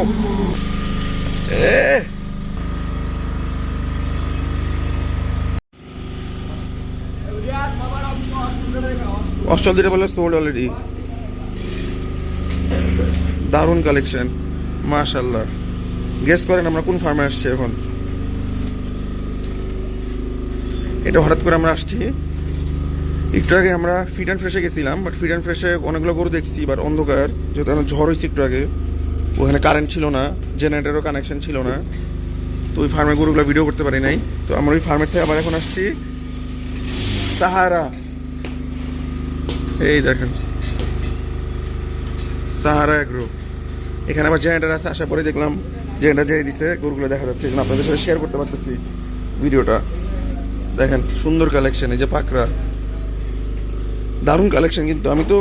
এ অস্ট্রাল দুটো বলে সোল্ড অলরেডি দারুণ কালেকশন মাশাল্লাহ গেস করেন আমরা কোন ফার্মে আসছি এখন? এটা হঠাৎ করে আমরা আসছি। একটু আগে আমরা ফিট অ্যান্ড ফ্রেশে গেছিলাম বাট ফিট অ্যান্ড ফ্রেশে অনেকগুলো গরু দেখছি বাট অন্ধকার। যেহেতু ঝড় হয়েছে একটু আগে। ওখানে কারেন্ট ছিল না জেনারেটারও কানেকশন ছিল না। তো ওই ফার্মের গরুগুলো ভিডিও করতে পারি নাই। তো আমরা ওই ফার্মের থেকে আবার এখন আসছি সাহারা। এই দেখেন। সাহারা এগ্রো এখানে আবার জেনারেটার আছে, আসার পরে দেখলাম জেনারেটার জেনে দিছে, গরুগুলো দেখা যাচ্ছে। জন্য আপনাদের সাথে শেয়ার করতে পারতেছি ভিডিওটা। দেখেন, সুন্দর কালেকশন এই যে পাকড়া। দারুণ কালেকশন কিন্তু। আমি তো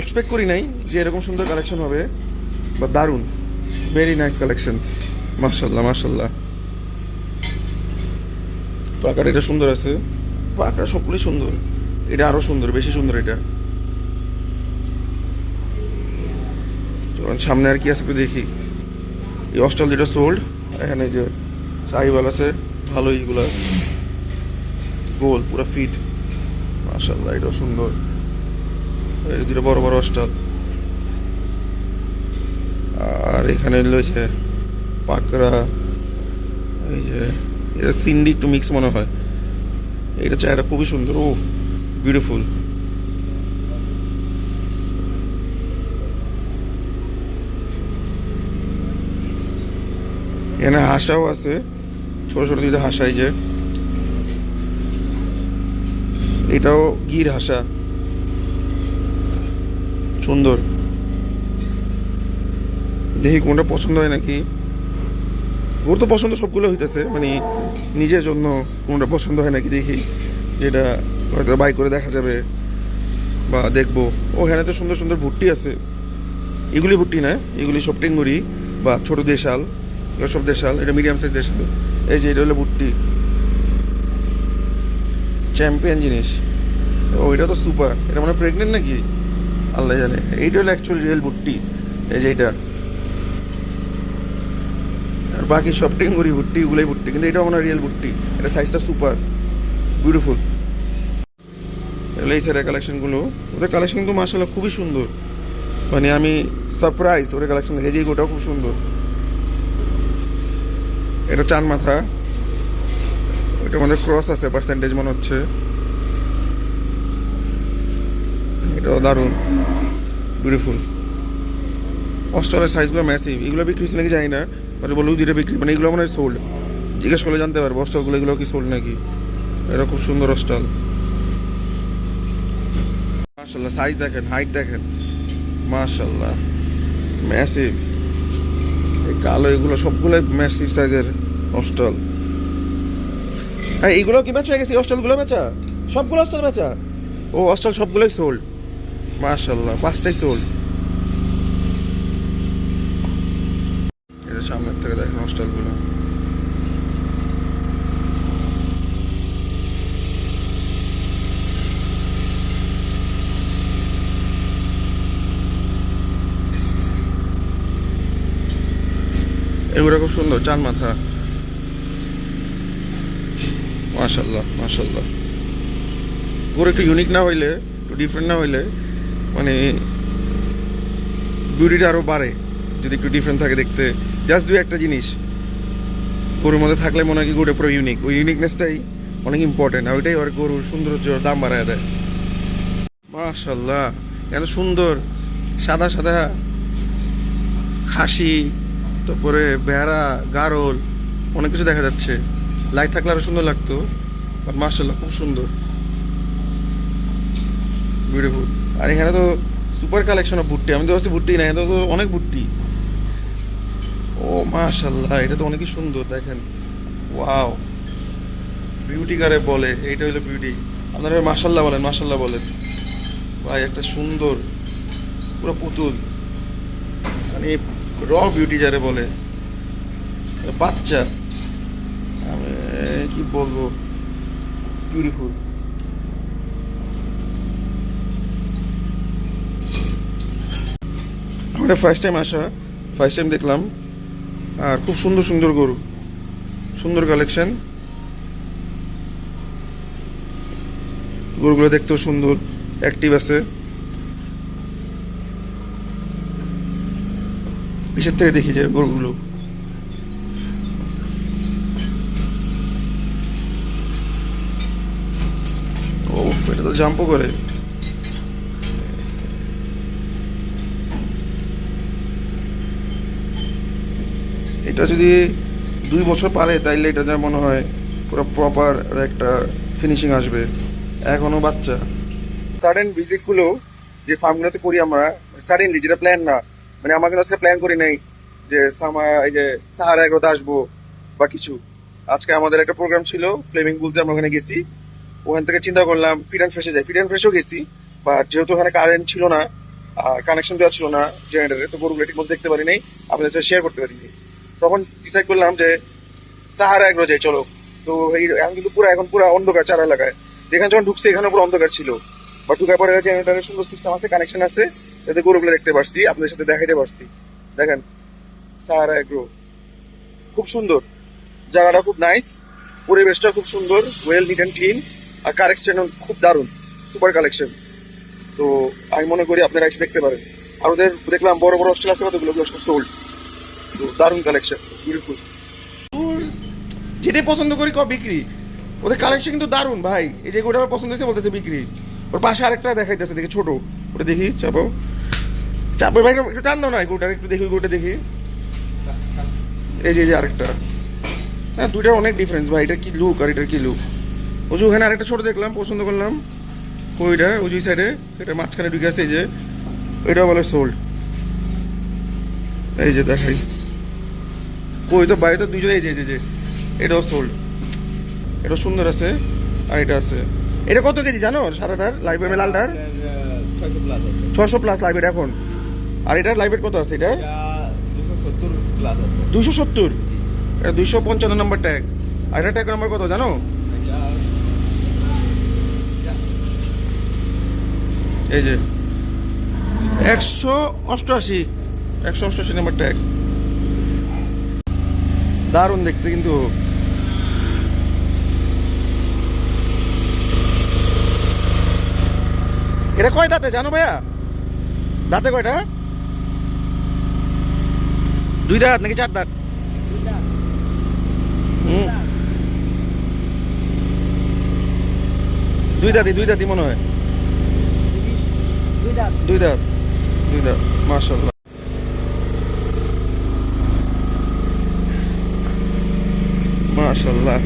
এক্সপেক্ট করি নাই যে এরকম সুন্দর কালেকশন হবে। বা দারুণ। ভেরি নাইস কালেকশন মার্শাল্লাহ মার্শাল্লাহ পাকাটা এটা সুন্দর আছে। পাকড়া সবগুলোই সুন্দর। এটা আরও সুন্দর বেশি সুন্দর এটা। সামনে আর কি আছে একটু দেখি। এই অস্টাল যেটা সোল্ড এখানে যে সাহিবাল আছে ভালো এইগুলা। গোল পুরো ফিট মাশাল্লাহ এটাও সুন্দর। দুটো বড় বড় অস্টাল আর এখানে রয়েছে পাকড়া, এই যে এটা সিন্ডি একটু মিক্স মনে হয়। এটা চায়টা খুবই সুন্দর, ও বিউটিফুল এখানে হাসাও আছে, ছোট ছোট দুইটা হাঁসাই যে। এটাও গির হাসা। সুন্দর। দেখি কোনটা পছন্দ হয় নাকি। ওর তো পছন্দ সবগুলো হইতেছে মানে নিজের জন্য কোনটা পছন্দ হয় নাকি দেখি, যেটা হয়তো বাই করে দেখা যাবে বা দেখব। ও হ্যাঁ তো সুন্দর সুন্দর ভুট্টি আছে। এগুলি ভুট্টি না, এগুলি সব টেঙ্গুরি বা ছোট দেশাল, এগুলো সব দেশাল, এটা মিডিয়াম সাইজ দেশাল। এই যে এটা হলো ভুট্টি। চ্যাম্পিয়ন জিনিস। ও, এটা তো সুপার এটা মানে প্রেগনেন্ট নাকি? আল্লাহ জানে। এইটা হলো অ্যাকচুয়াল রিয়েল ভুট্টি। এই যে এটা। বাকি সব টেঙ্গুরি ভুট্টি এগুলোই ভুট্টি কিন্তু এটা মনে হয় রিয়েল ভুট্টি এটা সাইজটা সুপার বিউটিফুল সাইডের কালেকশনগুলো ওদের কালেকশন কিন্তু মাসাল্লাহ খুবই সুন্দর। মানে আমি সারপ্রাইজ ওদের কালেকশন দেখে যে গোটাও খুব সুন্দর। এটা চান মাথা। ওইটার মধ্যে ক্রস আছে পার্সেন্টেজ মনে হচ্ছে। এটাও দারুণ বিউটিফুল অস্ট্রেলের সাইজগুলো ম্যাসিভ এগুলো বিক্রি হচ্ছে নাকি জানি না। মানে বললেও যেটা বিক্রি মানে এগুলো মনে হয় সোল্ড জিজ্ঞেস করলে জানতে পারব অস্ট্রালগুলো এগুলো কি সোল্ড নাকি? এটা খুব সুন্দর অস্ট্রাল মাশাল্লাহ সাইজ দেখেন হাইট দেখেন। মাশাল্লাহ ম্যাসিভ এই কালো এগুলো সবগুলোই ম্যাসিভ সাইজের অস্ট্রাল হ্যাঁ এইগুলো কি বেচা গেছে? অস্ট্রালগুলো বেচা? সবগুলো অস্ট্রাল বেচা? ও অস্ট্রাল সবগুলোই সোল্ড মাশাল্লাহ পাঁচটাই সোল্ড এটা সামনের অস্ট্রালগুলো এগুলো খুব সুন্দর চান মাথা। মাশাল্লাহ মাশাল্লাহ পুরো একটু ইউনিক না হইলে, একটু ডিফারেন্ট না হইলে মানে বিউটিটা আরও বাড়ে, যদি একটু ডিফারেন্ট থাকে দেখতে। জাস্ট দু একটা জিনিস। গরুর মধ্যে থাকলে মনে হয় কি গরুটা পুরো ইউনিক ওই ইউনিকনেসটাই অনেক ইম্পর্টেন্ট আর ওইটাই ওর গরুর সৌন্দর্য, দাম বাড়ায় দেয়। মাশাল্লাহ এত সুন্দর, সাদা সাদা খাসি, তারপরে বেড়া গারল, অনেক কিছু দেখা যাচ্ছে। লাইট থাকলে আরও সুন্দর লাগতো বাট মার্শাল্লাহ খুব সুন্দর। বিউটিফুল আর এখানে তো সুপার কালেকশন অফ ভুট্টি আমি তো ভাবছি ভুট্টি না এটা তো অনেক ভুট্টি ও মাশাল্লাহ এটা তো অনেকই সুন্দর, দেখেন। ওয়াও। বিউটি কারে বলে, এইটা হলো বিউটি আপনারা মাশাল্লাহ বলেন মাশাল্লাহ বলেন। ভাই, একটা সুন্দর, পুরো পুতুল। মানে র বিউটি যারে বলে। বাচ্চা। আমি কি বলব? বিউটিফুল আমরা ফার্স্ট টাইম আসা ফার্স্ট টাইম দেখলাম। আর খুব সুন্দর সুন্দর গরু। সুন্দর কালেকশন গরুগুলো দেখতেও সুন্দর অ্যাক্টিভ আছে। পিছের থেকে দেখি যে গরুগুলো। ও, এটা তো জাম্পও করে। এটা যদি দুই বছর পারে, তাইলে এটা যা মনে হয় পুরো প্রপার একটা ফিনিশিং আসবে। এখনও বাচ্চা। সাডেন ভিজিটগুলো যে ফার্মগুলোতে করি আমরা সাডেনলি যেটা প্ল্যান না মানে আমরা কিন্তু আজকে প্ল্যান করি নাই যে সামা এই যে সাহারা এগুলোতে আসব বা কিছু। আজকে আমাদের একটা প্রোগ্রাম ছিল ফ্লেমিং বুলসে আমরা ওখানে গেছি। ওখান থেকে চিন্তা করলাম ফিড অ্যান্ড ফ্রেশে যাই। ফিড অ্যান্ড ফ্রেশও গেছি বা যেহেতু ওখানে কারেন্ট ছিল না কানেকশন দেওয়া ছিল না জেনারেটারে তো গরুগুলো ঠিক মতো দেখতে পারি নাই। আপনাদের সাথে শেয়ার করতে পারিনি তখন ডিসাইড করলাম যে সাহারা এগ্রো যাই চলো। তো এই এখন কিন্তু পুরো এখন পুরো অন্ধকার চার এলাকায়। যেখানে যখন ঢুকছে এখানে পুরো অন্ধকার ছিল। বা ঢুকার পরে জেনারেটারের সুন্দর সিস্টেম আছে কানেকশন আছে। যাতে গরুগুলো দেখতে পারছি, আপনাদের সাথে দেখাইতে পারছি। দেখেন, সাহারা এগ্রো খুব সুন্দর। জায়গাটা খুব নাইস পরিবেশটা খুব সুন্দর ওয়েল নিট অ্যান্ড ক্লিন আর কালেকশন খুব দারুণ। সুপার কালেকশন তো আমি মনে করি আপনারা এসে দেখতে পারেন। আর ওদের দেখলাম বড় বড় হোস্টেল আছে, কতগুলো? সোল্ড দারুণ কালেকশন বিউটিফুল যেটাই পছন্দ করি ক বিক্রি। ওদের কালেকশন কিন্তু দারুণ, ভাই। এই যে ওটা পছন্দ হয়েছে, বলতেছে বিক্রি। ওর পাশে আরেকটা দেখাইতেছে, দেখি ছোট। ওটা দেখি, চাপো। চাপো, ভাই, একটু টান দাও না গোটার একটু দেখি গোটা দেখি। এই যে যে আরেকটা। হ্যাঁ দুইটার অনেক ডিফারেন্স ভাই। এটা কি লুক আর এটার কি লুক ওই যে ওখানে আরেকটা ছোট দেখলাম, পছন্দ করলাম। ওইটা ওই সাইডে এটা মাঝখানে ঢুকে আছে, এই যে। ওইটা বলে সোল্ড এই যে, দেখাই। কই তো বাইরে তো দুইজন এই যে যে, এটাও সোল্ড এটা সুন্দর আছে আর এটা আছে। এটা কত কেজি জানো সাদাটার? লাইভ লালটার প্লাস আছে ছশো প্লাস লাইভ এখন। আর এটার লাইভ কত আছে এটা দুশো সত্তর এটা দুইশো পঞ্চান্ন নম্বর ট্যাগ আর এটা ট্যাগ নাম্বার কত জানো? এই যে। একশো অষ্টআশি। একশো অষ্টআশি নম্বর ট্যাগ দারুণ দেখতে কিন্তু। এটা কয় দাঁতে জানো ভাইয়া? দাঁতে কয়টা? দুই দাঁত নাকি চার দাঁত? দুই দাঁতই দুই দাঁতই মনে হয়। দুই দাঁত। দুই দাঁত দুই দাঁত মাশাল্লাহ মাশাল্লাহ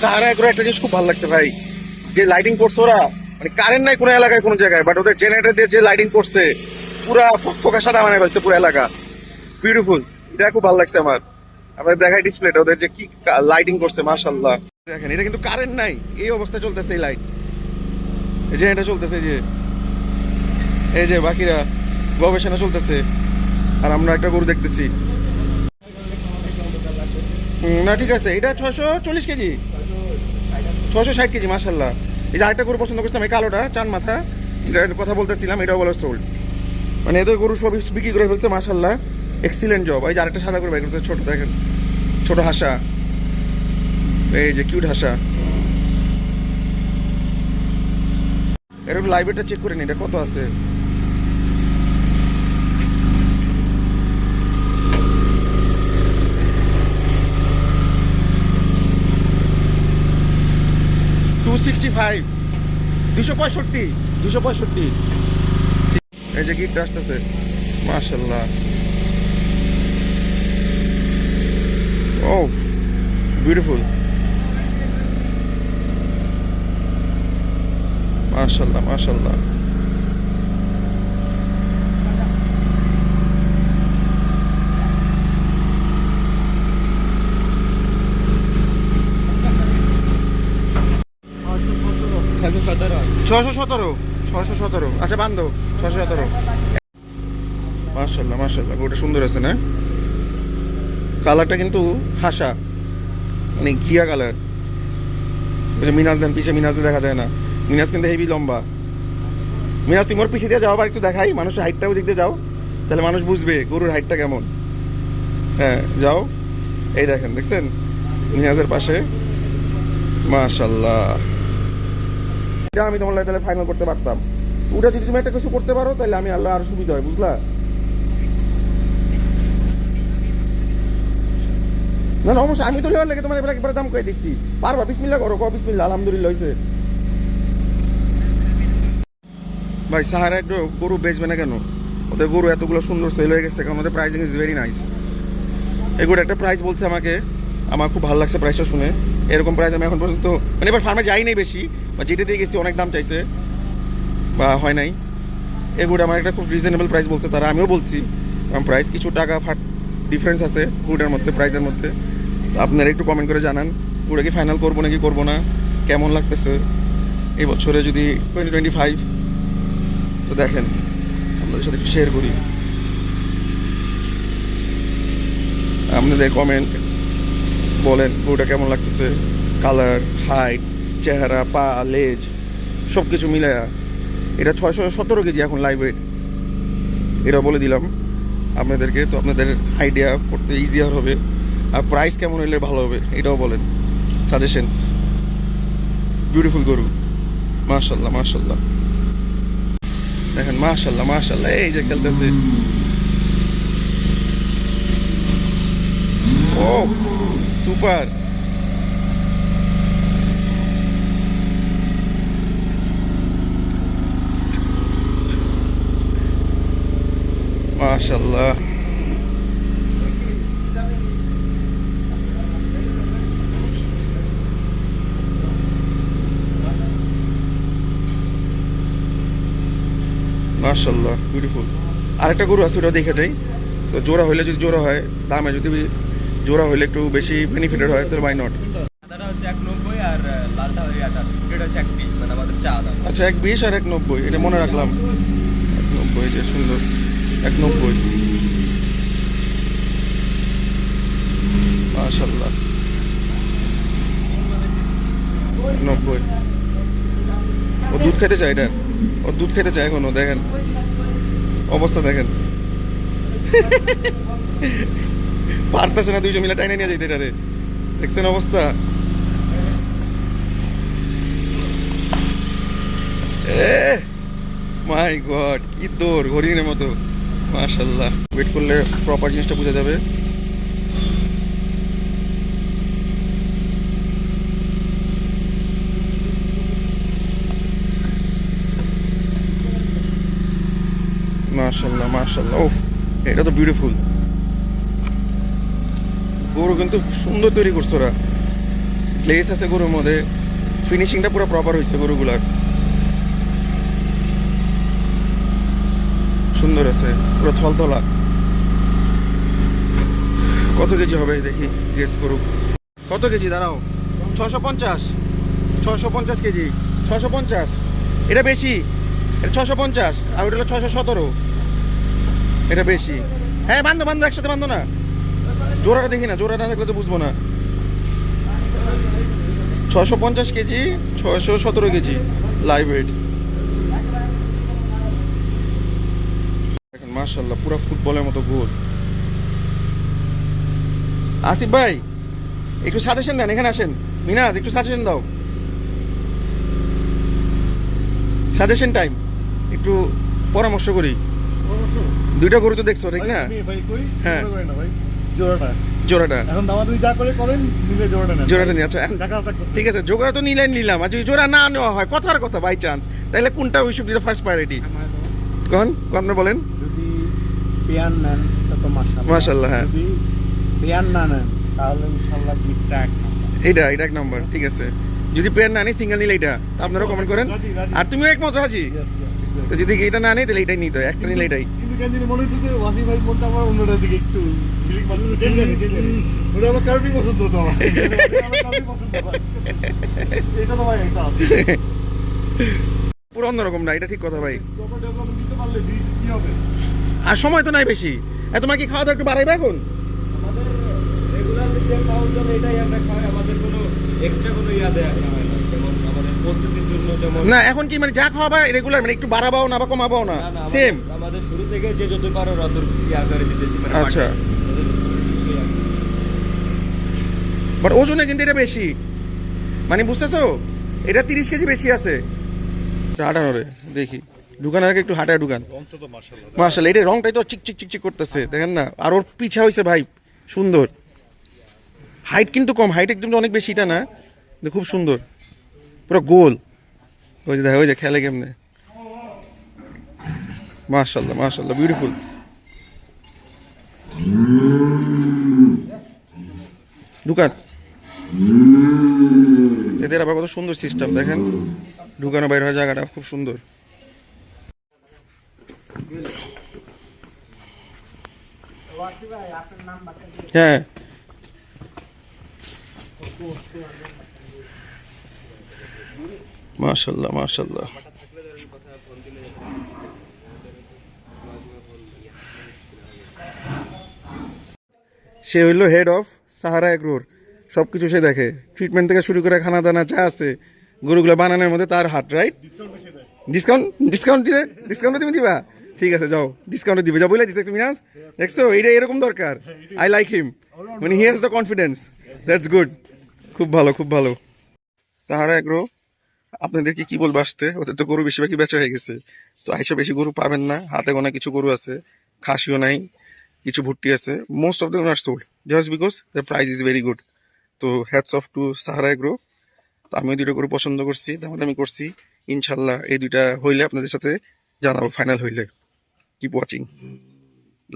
সাহারা এগুলো একটা জিনিস খুব ভালো লাগছে ভাই। যে লাইটিং করছে ওরা মানে কারেন্ট নাই কোনো এলাকায়, কোনো জায়গায় বাট ওদের জেনারেটর দিয়ে যে লাইটিং করছে, পুরা ফোকা সাদা মানে ফেলছে পুরো এলাকা। বিউটিফুল এটা খুব ভালো লাগছে আমার। আমরা দেখাই ডিসপ্লেটা ওদের যে কি লাইটিং করছে মাশাল্লাহ দেখেন, এটা কিন্তু কারেন্ট নাই। এই অবস্থায় চলতেছে এই লাইট এই যে, এটা চলতেছে যে। এই যে, বাকিরা গবেষণা চলতেছে। আর আমরা একটা গরু দেখতেছি। না, ঠিক আছে। এটা ছয়শো চল্লিশ কেজি। ছশো ষাট কেজি মাসাল্লাহ এই যে আরেকটা গরু পছন্দ করছিলাম, এই কালোটা চান মাথা। এটার কথা বলতেছিলাম, এটাও বলে সোল্ড মানে এদের গরু সব বিক্রি করে ফেলছে মাসাল্লাহ এক্সিলেন্ট জব এই যে আরেকটা সাদা করে বাইক ছোট, দেখেন। ছোট হাসা। এই যে কিউট হাসা। এরকম লাইব্রেরিটা চেক করে নি, এটা কত আছে? টু সিক্সটি ফাইভ দুশো পঁয়ষট্টি দুশো পঁয়ষট্টি। এই যে গিফট আসতেছে মাশাল্লাহ ও বিউটিফুল ছয়শো সতেরো ছশো সতেরো ছশো সতেরো। আচ্ছা বান্ধব ছশো সতেরো। মার্শাল্লাহ মার্শাল্লাহ ওটা সুন্দর আছে, না? কালারটা কিন্তু হাসা মানে ঘিয়া কালার। ওই মিনাজ দেন, পিছে মিনাজে দেখা যায় না। মিনাজ কিন্তু হেভি লম্বা। মিনাজ তুমি ওর পিছিয়ে দিয়ে যাও, আবার একটু দেখাই মানুষের হাইটটাও দিয়ে যাও। তাহলে মানুষ বুঝবে গরুর হাইটটা কেমন। হ্যাঁ যাও। এই দেখেন, দেখছেন? মিনাজের পাশে। মাশাল্লাহ এটা আমি তোমার তাহলে ফাইনাল করতে পারতাম। ওটা যদি তুমি একটা কিছু করতে পারো, তাহলে আমি আল্লাহ আরও সুবিধা হয়, বুঝলা? না না, অবশ্যই, আমি তো লেগে তোমার এবার একবার দাম কয়ে দিচ্ছি। পারবা বিসমিল্লা করো ক বিসমিল্লা আলহামদুলিল্লাহ হয়েছে ভাই, সাহারা একটু গরু বেচবে না কেন? ওদের গরু এতগুলো সুন্দর সেল হয়ে গেছে, কারণ ওদের প্রাইসিং ইজ ভেরি নাইস এগুলো একটা প্রাইস বলছে আমাকে, আমার খুব ভালো লাগছে প্রাইসটা শুনে। এরকম প্রাইস আমি এখন পর্যন্ত মানে এবার ফার্মে যাই নাই বেশি, বা যেটা দিয়ে গেছি, অনেক দাম চাইছে, বা হয় নাই। এগুলো আমার একটা খুব রিজনেবল প্রাইস বলছে তারা, আমিও বলছি। কারণ প্রাইস কিছু টাকা ফাট ডিফারেন্স আছে গুড়ের মধ্যে প্রাইসের মধ্যে। তো আপনারা একটু কমেন্ট করে জানান গুড়ে কি ফাইনাল করব নাকি করব না? কেমন লাগতেছে? এই বছরে যদি টোয়েন্টি টোয়েন্টি ফাইভ তো দেখেন, আপনাদের সাথে একটু শেয়ার করি। আপনাদের কমেন্ট বলেন গরুটা কেমন লাগতেছে? কালার হাইট চেহারা, পা, লেজ সব কিছু মিলায়া। এটা ছয়শো সতেরো কেজি এখন লাইভ ওয়েট এটা বলে দিলাম আপনাদেরকে, তো আপনাদের আইডিয়া করতে ইজিয়ার হবে। আর প্রাইস কেমন হলে ভালো হবে, এটাও বলেন। সাজেশনস বিউটিফুল গরু। মাশাল্লাহ মাশাল্লাহ দেখেন মাশাল্লাহ মাশাল্লাহ এই যে খেলতেছে। ও সুপার। মাশাল্লাহ মাশাল্লাহ বিউটিফুল আরেকটা গরু আছে ওটাও দেখে যাই। তো জোড়া হইলে যদি জোড়া হয় দামে যদি জোড়া হইলে একটু বেশি বেনিফিটেড হয় তাহলে বাই নট মানে আচ্ছা এক বিশ আর এক নব্বই এটা মনে রাখলাম। এক নব্বই যে সুন্দর এক নব্বই মাশাল্লাহ নব্বই ও দুধ খেতে চায় এটা? ও দুধ খেতে চায় এখনও, দেখেন। অবস্থা দেখেন। পারতেছে না দুইজন মিলে টাইনে নিয়ে যাইতে এটারে। দেখছেন অবস্থা? মাই গড, কি দৌড়, হরিণের মতো। মাশাল্লাহ ওয়েট করলে প্রপার জিনিসটা বোঝা যাবে। মাশাল্লাহ মাশাল্লাহ ওফ এটা তো বিউটিফুল গরু কিন্তু সুন্দর তৈরি করছ ওরা। গ্লেস আছে গরুর মধ্যে। ফিনিশিংটা পুরো প্রপার হয়েছে গরুগুলার। সুন্দর আছে, পুরো থলথলা। কত কেজি হবে দেখি গেস করুক। কত কেজি, দাঁড়াও। ছশো পঞ্চাশ। ছশো পঞ্চাশ কেজি। ছশো পঞ্চাশ। এটা বেশি। এটা ছশো পঞ্চাশ। আর ওটা হলো ছশো সতেরো। এটা বেশি। হ্যাঁ বান্ধব বান্ধব একসাথে বান্ধো না। জোড়াটা দেখি না, জোড়াটা দেখলে তো বুঝব না। ছশো পঞ্চাশ কেজি ছশো সতেরো কেজি লাইভ ওয়েট দেখেন মার্শাল্লাহ পুরো ফুটবলের মতো গোল। আসিফ ভাই, একটু সাজেশন দেন, এখানে আসেন। মিনাজ, একটু সাজেশন দাও। সাজেশন টাইম একটু পরামর্শ করি। দুইটা গরু তো দেখছ ঠিক না? হ্যাঁ। জোড়াটা। জোড়াটা। এখন দামা তুমি যা করে করেন নিলে জোড়াটা নেন। জোড়াটা নিয়ে আচ্ছা। ঠিক আছে জোড়া তো নিলে নিলাম। আর যদি জোড়া না নেওয়া হয় কথার কথা বাই চান্স তাহলে কোনটা we should be first priority কখন? কখন বলেন? যদি পেয়ার নেন তত মাশাআল্লাহ। মাশাআল্লাহ, হ্যাঁ। যদি পেয়ার না নেন তাহলে ইনশাআল্লাহ গিফটটা এক নাম্বার এটা এক নম্বর ঠিক আছে। যদি পেয়ার না নিই সিঙ্গেল নিলে এটা আপনারা কমেন্ট করেন। আর তুমিও একমত রাজি? তো যদি এটা না নেই তাহলে এটাই নিতে হয়। একটা নিলে এটাই। মনে হচ্ছে ভাই ফোনটা আমার দিকে একটু ঝিলিক ওটা আমার পছন্দ আমার পুরো অন্যরকম না এটা ঠিক কথা ভাই। আর সময় তো নাই বেশি। এত তোমার কি খাওয়া দাওয়া একটু বাড়াইবে এখন? আমাদের রেগুলার যে জন্য এটাই আমরা খাই আমাদের কোনো এক্সট্রা কোনো ইয়া দেয় না প্রস্তুতির জন্য যেমন না এখন কি মানে যা খাওয়াবা রেগুলার মানে একটু বাড়াবাও না বা কমাবাও না সেম আমাদের শুরু থেকে যে যত পারো রত ইয়া করে দিতেছি মানে আচ্ছা। বাট ওজনে কিন্তু এটা বেশি। মানে বুঝতেছো? এটা তিরিশ কেজি বেশি আছে। আটানো রে দেখি। দোকানের আগে একটু হাঁটায় দোকান। রংসে তো মাশাআল্লাহ মার্শাল এটা রংটাই তো চিক চিক চিক চিক করতেছে দেখেন না? আর ওর পিছা হয়েছে ভাই সুন্দর। হাইট কিন্তু কম হাইট একদম অনেক বেশি এটা না? খুব সুন্দর। পুরো গোল। ওই যে দেখো, ওই যে খেলে কেমনে? মার্শাল্লাহ মার্শাল্লাহ বিউটিফুল ঢুকান। এদের আবার কত সুন্দর সিস্টেম দেখেন। ঢুকানো বাইর হওয়ার জায়গাটা খুব সুন্দর। হ্যাঁ। মাশাল্লাহ মাশাল্লাহ। সে হইল হেড অফ সাহারা এগ্রোর সব কিছু সে দেখে। ট্রিটমেন্ট থেকে শুরু করে খানা দানা যা আছে গরুগুলো বানানোর মধ্যে তার হাত রাইট ডিসকাউন্ট ডিসকাউন্ট ডিসকাউন্ট দিবে ডিসকাউন্ট তুমি দিবা? ঠিক আছে যাও। ডিসকাউন্ট দিবে। যা বলে দিচ্ছে মিনাস দেখছ? এইটা এরকম দরকার। আই লাইক হিম মানে he has the confidence that's good খুব ভালো খুব ভালো। সাহারা এগ্রো আপনাদেরকে কি বলব আসতে? ওদের তো গরু বেশিরভাগই বেচা হয়ে গেছে। তো আইসা বেশি গরু পাবেন না। হাতে গোনা কিছু গরু আছে। খাসিও নাই, কিছু ভুট্টি আছে। Most of the are sold just because the price is very good তো hats off to Sahara Agro তো আমিও দুটো গরু পছন্দ করছি তাহলে আমি করছি। ইনশাল্লাহ এই দুইটা হইলে আপনাদের সাথে জানাব ফাইনাল হইলে। কিপ ওয়াচিং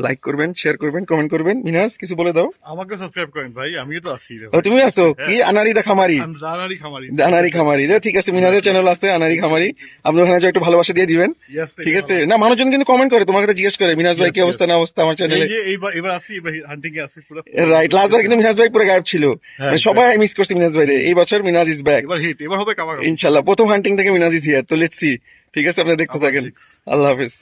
লাইক করবেন শেয়ার করবেন কমেন্ট করবেন। মিনাস কিছু বলে দাও। আমাকে সাবস্ক্রাইব করেন ভাই আমিও তো আছি ও তুমি আছো? কি? আনারি দা খামারি। আমি দানারি খামারি। আনারি খামারি। দে, ঠিক আছে মিনাজের চ্যানেল আছে আনারি খামারি। আপনি ওখানে একটু ভালোবাসা দিয়ে দিবেন। ঠিক আছে না মানুষজন কিন্তু কমেন্ট করে তোমাকে জিজ্ঞেস করে মিনাস ভাই কি অবস্থা না অবস্থা আমার চ্যানেলে এইবার এবার আসি এবার হান্টিং এ আসি পুরো রাইট লাস্ট বার কিন্তু মিনাস ভাই পুরো গায়েব ছিল। হ্যাঁ, মানে সবাই মিস করছে মিনাস ভাই এই বছর মিনাস ইজ ব্যাক এবার হিট এবার হবে কামা ইনশাল্লাহ প্রথম হান্টিং থেকে মিনাজ ইজ হিয়ার তো লেটস সি ঠিক আছে আপনি দেখতে থাকেন। আল্লাহ হাফেজ।